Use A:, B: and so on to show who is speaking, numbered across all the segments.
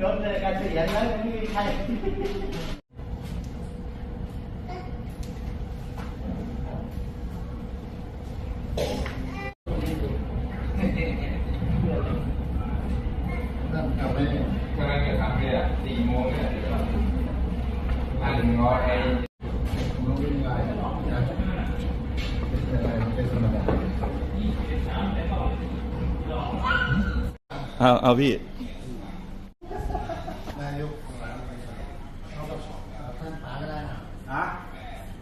A: ยศเลยการเสียงแล้วไม่มีใคร
B: นั่นกลับไป
C: กำลังจะทำเนี่ยสี่โมงเนี่ยอันงอไอ
B: น้องวิ่งไล่นะเป็นอะไรเป็นธรรมดา
D: เอาเอาพี่
B: นายกของร้านเขาก็ท่านป๋าก็ได้นะ
A: ฮะ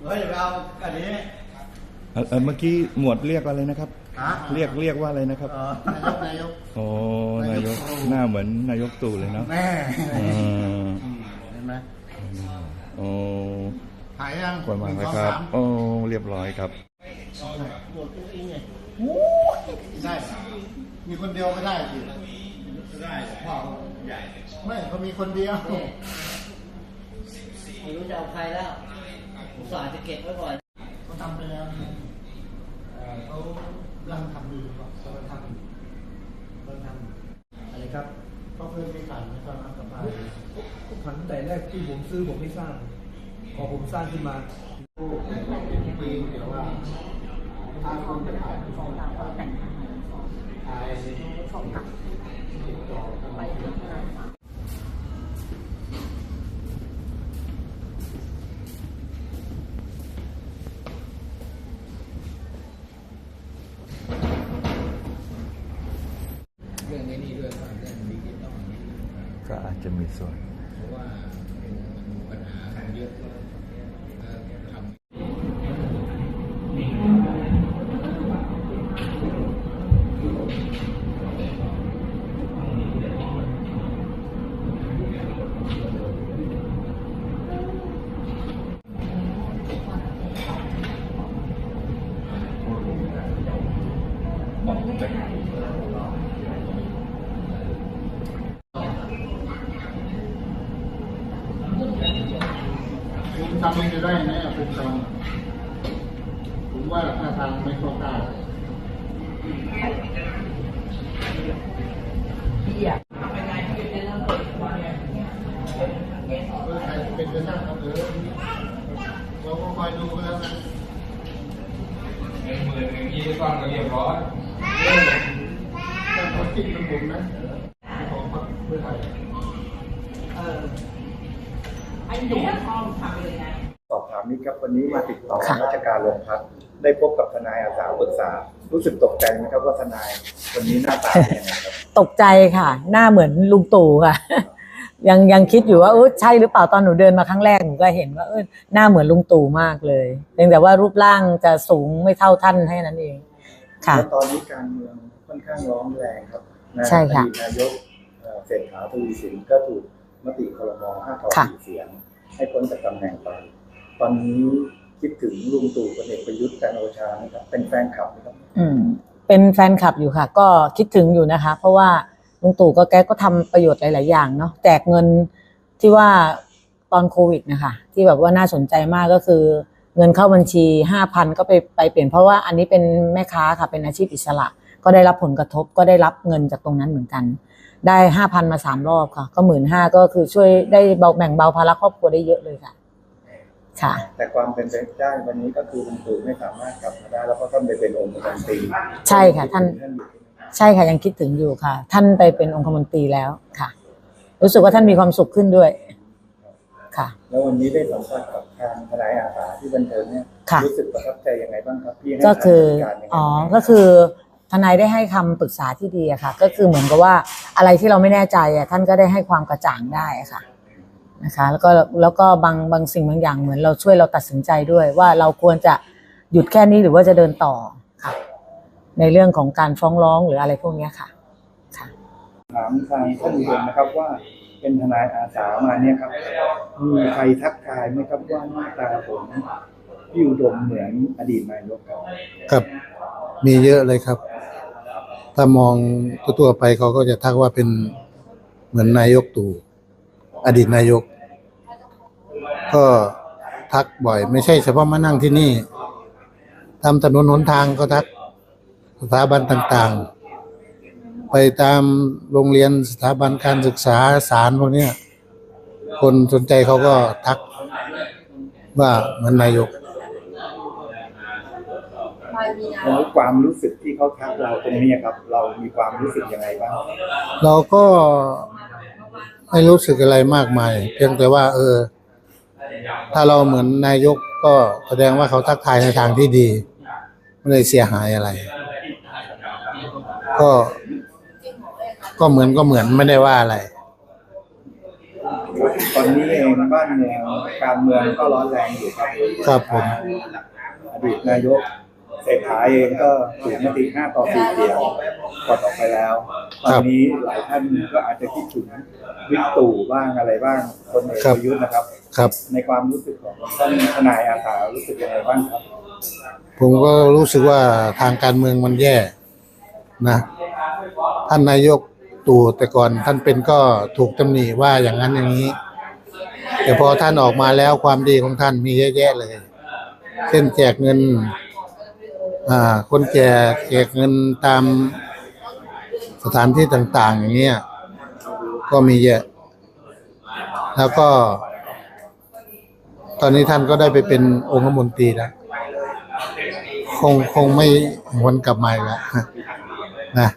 A: เฮ้ยไปเอาอันนี้
D: เอ่อเอ่อเมื่อกี้หมวดเรียกอะไรนะครับ
A: ฮะ
D: เรียกเรียกว่าอะไรนะครับ
A: เออนา
B: ยกนายก
D: โอ้นายกหน้าเหมือนนายกตู่เลยเนาะ
B: แม่
D: เออ
B: เห็นไหม
D: โอ้
B: หายยัง
D: กวนมา
B: หนึ่ง
D: ไหม
B: สอง
D: ครับ
B: สาม
D: โอ้เรียบร้อยครับ
B: หมดทุกอีไงได้ มีคนเดียวไม่ได้สิได้พ่อใหญ่ไม่เขามีคนเดียว
A: ไม่รู้จะเอาใครแล้ว อุตส่าห์จะเก็บไว้ก่อน
B: เขาทำไปแล้วเอ่อเขากำลังทำอยู่ครับกำลังทำอยู่กำลังทำอยู่อะไรครับเขาเคยไปขายในตอนนั้นกับบ้าน
E: ผันแต่แรกที่ผมซื้อผมไม่สร้างพอผมสร้างขึ้นมา
B: ปีเดี๋ยวว่าถ้าคุณจะขายของขายติดต่อกันไป
E: รื่องนี้นี่ด้วยเรื่องดิจิตอล
D: ก็อาจจะมีส่วน
E: เพราะว่ามันมีปัญหากันเยอะ ทำ
B: ผมทำเองจะได้ไหมอะเป็นตอนผมว่าหน้าทางไม่เข้าท่าเออใครจะเป็นก็ช่างครับเออเราก็คอยดูกันแล้วกัน
C: เงินหมื่นหนึ่งยี่ก้อนก็เรียบร้อย
B: แต่เขาคิดเป็นผมนะของพรรคเพื่อไทย
F: สอบถามนี้ครับวันนี้มาติดต่อราชการโรงพักได้พบกับทนายอาสาปรึกษา รู้สึกตกใจไหมครับว่าทนายวันนี้หน้าตาเป็นยังไงครับ
G: ตกใจค่ะ หน้าเหมือนลุงตู่ค่ะ ยังยังคิดอยู่ว่าเออใช่หรือเปล่าตอนหนูเดินมาครั้งแรกหนูก็เห็นว่าเออหน้าเหมือนลุงตู่มากเลยเพียงแต่ว่ารูปร่างจะสูงไม่เท่าท่านให้นั้นเอง ค่ะ
F: แล้วตอนนี้การเมืองค่อนข้างร้อนแรงครับนาย
G: ใช่ค่ะ
F: อดีตนายกเอ่อเศรษฐาทวีสินก็ถูก มติครมห้าต่อ
G: ค่ะ
F: สี่เสียง ให้พ้นจากตำแหน่งไป ตอนนี้คิดถึงลุงตู่พลเอกประยุทธ์จันทร์โอชาไหมครับ เป็นแฟนคลับไหมครับ
G: อืม เป็นแฟนคลับอยู่ค่ะ ก็คิดถึงอยู่นะคะ เพราะว่าลุงตู่ก็แกก็ทำประโยชน์หลาย ๆ อย่างเนาะแจกเงินที่ว่าตอนโควิดนะคะที่แบบว่าน่าสนใจมากก็คือ เงินเข้าบัญชีห้าพันก็ไปไปเปลี่ยนเพราะว่าอันนี้เป็นแม่ค้าค่ะเป็นอาชีพอิสระ ก็ได้รับผลกระทบก็ได้รับเงินจากตรงนั้นเหมือนกัน ได้ห้าพันมาสามรอบค่ะ ก็หมื่นห้าก็คือช่วยได้เบาแบ่งเบาภาระครอบครัวได้เยอะเลยค่ะ ค่ะ
F: แต่ความเป็นไปได้วันนี้ก็คือลุงตู่ไม่สามารถกลับมาได้แล้วก็ต้องไปเป็นองค์การตรี
G: ใช่ค่ะ ท่าน
F: อยู่
G: ใช่ค่ะยังคิดถึงอยู่ค่ะ ท่านไปเป็นองคมนตรีแล้วค่ะ รู้สึกว่าท่านมีความสุขขึ้นด้วย ค่ะ
F: แล้ววันนี้ได้สัมภาษณ์กับทางทนายอาสาที่บันเทิงเนี่ย
G: ค่ะ
F: รู้สึกประทับใจยังไงบ้างครับพี่ให้
G: ก็คือา
F: รจัดการยังไง
G: อ๋อ
F: บ้าง
G: ก็คือ ทนายได้ให้คำปรึกษาที่ดีอะค่ะ ก็คือเหมือนกับว่าอะไรที่เราไม่แน่ใจอะท่านก็ได้ให้ความกระจ่างได้อะค่ะนะคะ แล้วก็แล้วก็บางบางสิ่งบางอย่างเหมือนเราช่วยเราตัดสินใจด้วย ว่าเราควรจะหยุดแค่นี้หรือว่าจะเดินต่อค่ะ ในเรื่องของการฟ้องร้องหรืออะไรพวกเนี้ยค่ะค่ะ
F: ถามทางท่านอุดมนะครับว่าเป็นทนายอาสามาเนี่ยครับมีใครทักทายไหมครับว่าหน้าตาผมพี่อุดมเหมือนอดีตนายกครับ
B: ครับ มีเยอะเลยครับ ถ้ามองตัวๆไปเขาก็จะทักว่าเป็นเหมือนนายกตู่อดีตนายก ก็ทักบ่อย ไม่ใช่เฉพาะมานั่งที่นี่ทำถนนหนทางก็ทักสถาบันต่างๆ ไปตามโรงเรียนสถาบันการศึกษาศาลพวกนี้คนสนใจเขาก็ทักว่าเหมือนนายก
F: แล้วความรู้สึกที่เขาทักเราตรงนี้ครับ เรามีความรู้สึกยังไงบ้าง
B: เราก็ไม่รู้สึกอะไรมากมาย เพียงแต่ว่า เออ ถ้าเราเหมือนนายกก็แสดงว่าเขาทักทายในทางที่ดี ไม่ได้เสียหายอะไร ก็ ก็เหมือนก็เหมือนไม่ได้ว่าอะไร
F: ตอนนี้เองบ้านเมืองการเมืองก็ร้อนแรงอยู่ครับ
B: ครับผม
F: อดีตนายก เศรษฐาเองก็ถูกมติห้าต่อสี่เสียงกดออกไปแล้วตอนนี้หลายท่านก็อาจจะคิดถึงวิกตู่บ้างอะไรบ้างคนเอกประยุทธ์นะครับ
B: ครับ
F: ในความรู้สึกของท่านทนายอาสารู้สึกยังไงบ้างครับ
B: ผมก็รู้สึกว่าทางการเมืองมันแย่นะ ท่านนายกตู่แต่ก่อนท่านเป็นก็ถูกตำหนิว่าอย่างนั้นอย่างนี้ แต่พอท่านออกมาแล้วความดีของท่านมีเยอะแยะเลย เช่นแจกเงินอ่า คนแก่แจกเงินตามสถานที่ต่าง ๆ อย่างเงี้ย ก็มีเยอะ แล้วก็ ตอนนี้ท่านก็ได้ไปเป็นองคมนตรีแล้ว คงคงไม่วนกลับมาอีกแล้วนะ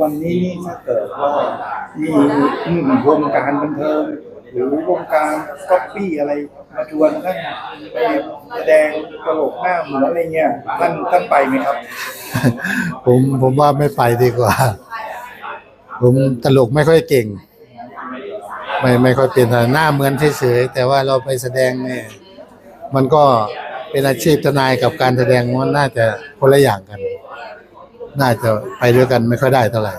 F: วันนี้นี่ถ้าเกิดว่ามีวงการบันเทิง หรือวงการก๊อปปี้อะไรมาชวนท่านไปแสดงตลกหน้าหมูอะไรเงี้ยท่านท่านไปไหมครับ
B: ผมผมว่าไม่ไปดีกว่า ผมตลกไม่ค่อยเก่ง ไม่ไม่ค่อยเป็นอะไรหน้าเหมือนเฉยๆแต่ว่าเราไปแสดงเนี่ยมันก็เป็นอาชีพทนายกับการแสดงมันน่าจะคนละอย่างกัน น่าจะไปด้วยกันไม่ค่อยได้เท่าไหร่